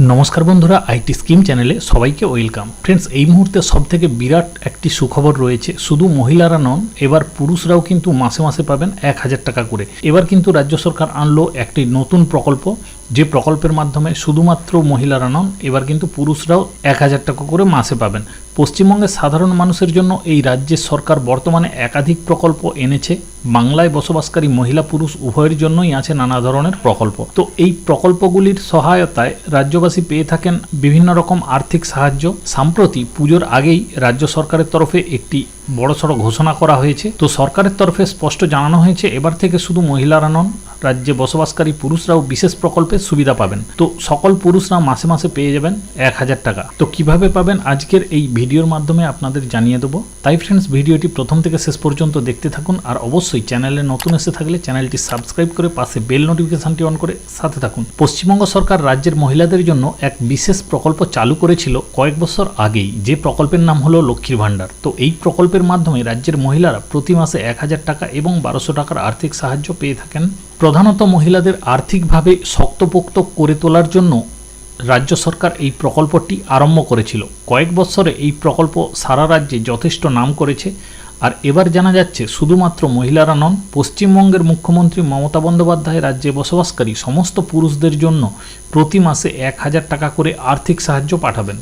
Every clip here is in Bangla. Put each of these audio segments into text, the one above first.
নমস্কার বন্ধুরা, আইটি স্কিম চ্যানেলে সবাইকে ওয়েলকাম। ফ্রেন্ডস এই মুহূর্তে সব থেকে বিরাট একটি সুখবর রয়েছে। শুধু মহিলারা নন, এবার পুরুষরাও কিন্তু মাসে মাসে পাবেন এক হাজার টাকা করে। এবার কিন্তু রাজ্য সরকার আনলো একটি নতুন প্রকল্প। যে প্রকল্পের মাধ্যমে শুধুমাত্র মহিলারা নন, এবার কিন্তু পুরুষরাও এক হাজার টাকা করে মাসে পাবেন। পশ্চিমবঙ্গের সাধারণ মানুষের জন্য এই রাজ্যের সরকার বর্তমানে একাধিক প্রকল্প এনেছে। বাংলায় বসবাসকারী মহিলা পুরুষ উভয়ের জন্যই আছে নানা ধরনের প্রকল্প। তো এই প্রকল্পগুলির সহায়তায় রাজ্যবাসী পেয়ে থাকেন বিভিন্ন রকম আর্থিক সাহায্য। সাম্প্রতি পুজোর আগেই রাজ্য সরকারের তরফে একটি বড়সড় ঘোষণা করা হয়েছে। তো সরকারের তরফে স্পষ্ট জানানো হয়েছে, এবার থেকে শুধু মহিলারা নন, রাজ্যে বসবাসকারী পুরুষরাও বিশেষ প্রকল্পের সুবিধা পাবেন। তো সকল পুরুষরা মাসে মাসে পেয়ে যাবেন এক হাজার টাকা। তো কীভাবে পাবেন? আজকের এই ভিডিওর মাধ্যমে আপনাদের জানিয়ে দেবো। তাই ফ্রেন্ডস ভিডিওটি প্রথম থেকে শেষ পর্যন্ত দেখতে থাকুন আর অবশ্যই চ্যানেলে নতুন এসে থাকলে চ্যানেলটি সাবস্ক্রাইব করে পাশে বেল নোটিফিকেশনটি অন করে সাথে থাকুন। পশ্চিমবঙ্গ সরকার রাজ্যের মহিলাদের জন্য এক বিশেষ প্রকল্প চালু করেছিল কয়েক বছর আগেই। যে প্রকল্পের নাম হলো লক্ষ্মীর ভাণ্ডার। তো এই প্রকল্পের মাধ্যমে রাজ্যের মহিলারা প্রতি মাসে এক হাজার টাকা এবং বারোশো টাকার আর্থিক সাহায্য পেয়ে থাকেন। প্রধানত মহিলাদের আর্থিকভাবে শক্তপোক্ত করে তোলার জন্য রাজ্য সরকার এই প্রকল্পটি আরম্ভ করেছিল। কয়েক বছরে এই প্রকল্প সারা রাজ্যে যথেষ্ট নাম করেছে আর এবার জানা যাচ্ছে শুধুমাত্র মহিলারা নন, পশ্চিমবঙ্গের মুখ্যমন্ত্রী মমতা বন্দ্যোপাধ্যায় রাজ্যে বসবাসকারী সমস্ত পুরুষদের জন্য প্রতি মাসে এক হাজার টাকা করে আর্থিক সাহায্য পাঠাবেন।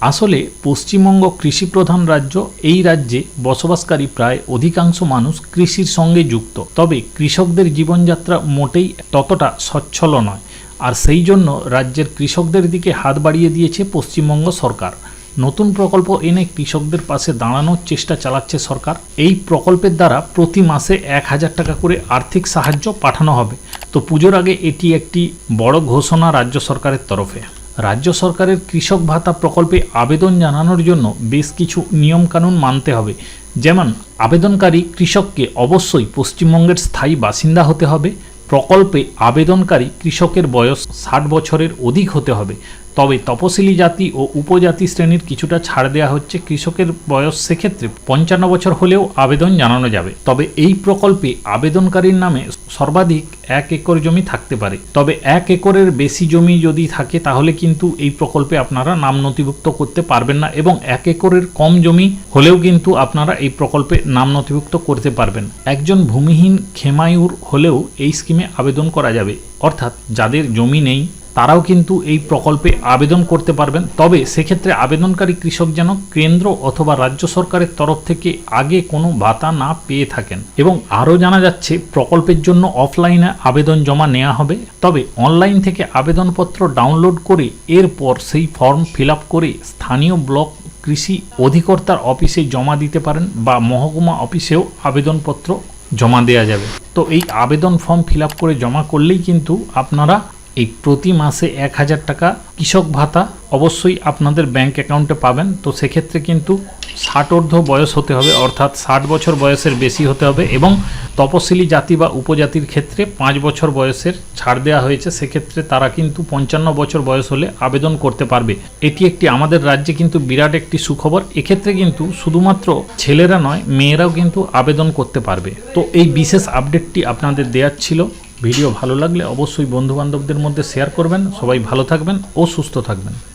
আসলে পশ্চিমবঙ্গ কৃষিপ্রধান রাজ্য, এই রাজ্যে বসবাসকারী প্রায় অধিকাংশ মানুষ কৃষির সঙ্গে যুক্ত। তবে কৃষকদের জীবনযাত্রা মোটেই ততটা সচ্ছল নয়। আর সেই জন্য রাজ্যের কৃষকদের দিকে হাত বাড়িয়ে দিয়েছে পশ্চিমবঙ্গ সরকার। নতুন প্রকল্প এনে কৃষকদের পাশে দাঁড়ানোর চেষ্টা চালাচ্ছে সরকার। এই প্রকল্পের দ্বারা প্রতি মাসে এক হাজার টাকা করে আর্থিক সাহায্য পাঠানো হবে। তো পুজোর আগে এটি একটি বড় ঘোষণা রাজ্য সরকারের তরফে। রাজ্য সরকারের কৃষক ভাতা প্রকল্পে আবেদন জানানোর জন্য বেশ কিছু নিয়মকানুন মানতে হবে। যেমন, আবেদনকারী কৃষককে অবশ্যই পশ্চিমবঙ্গের স্থায়ী বাসিন্দা হতে হবে। প্রকল্পে আবেদনকারী কৃষকের বয়স ষাট বছরের অধিক হতে হবে। তবে তপশিলি জাতি ও উপজাতি শ্রেণির কিছুটা ছাড় দেওয়া হচ্ছে কৃষকের বয়স সেক্ষেত্রে পঞ্চান্ন বছর হলেও আবেদন জানানো যাবে। তবে এই প্রকল্পে আবেদনকারীর নামে সর্বাধিক এক একর জমি থাকতে পারে। তবে এক একরের বেশি জমি যদি থাকে, তাহলে কিন্তু এই প্রকল্পে আপনারা নাম নথিভুক্ত করতে পারবেন না এবং এক একরের কম জমি হলেও কিন্তু আপনারা এই প্রকল্পে নাম নথিভুক্ত করতে পারবেন। একজন ভূমিহীন খেমায়ুর হলেও এই স্কিমে আবেদন করা যাবে। অর্থাৎ যাদের জমি নেই তারাও কিন্তু এই প্রকল্পে আবেদন করতে পারবেন। তবে সেক্ষেত্রে আবেদনকারী কৃষক যেন কেন্দ্র অথবা রাজ্য সরকারের তরফ থেকে আগে কোনো ভাতা না পেয়ে থাকেন। এবং আরও জানা যাচ্ছে, প্রকল্পের জন্য অফলাইনে আবেদন জমা নেওয়া হবে। তবে অনলাইন থেকে আবেদনপত্র ডাউনলোড করে এরপর সেই ফর্ম ফিল করে স্থানীয় ব্লক কৃষি অধিকর্তার অফিসে জমা দিতে পারেন বা মহকুমা অফিসেও আবেদনপত্র জমা দেওয়া যাবে। তো এই আবেদন ফর্ম ফিল করে জমা করলেই কিন্তু আপনারা এই প্রতি মাসে এক হাজার টাকা কৃষক ভাতা অবশ্যই আপনাদের ব্যাংক অ্যাকাউন্টে পাবেন। তো সেক্ষেত্রে কিন্তু ষাটোর্ধ্ব বয়স হতে হবে, অর্থাৎ ষাট বছর বয়সের বেশি হতে হবে এবং তপশিলি জাতি বা উপজাতির ক্ষেত্রে পাঁচ বছর বয়সের ছাড় দেওয়া হয়েছে। সেক্ষেত্রে তারা কিন্তু পঞ্চান্ন বছর বয়স হলে আবেদন করতে পারবে। এটি একটি আমাদের রাজ্যে কিন্তু বিরাট একটি সুখবর। এক্ষেত্রে কিন্তু শুধুমাত্র ছেলেরা নয়, মেয়েরাও কিন্তু আবেদন করতে পারবে। তো এই বিশেষ আপডেটটি আপনাদের দেওয়ার ছিল। ভিডিও ভালো লাগলে অবশ্যই বন্ধুবান্ধবদের মধ্যে শেয়ার করবেন। সবাই ভালো থাকবেন ও সুস্থ থাকবেন।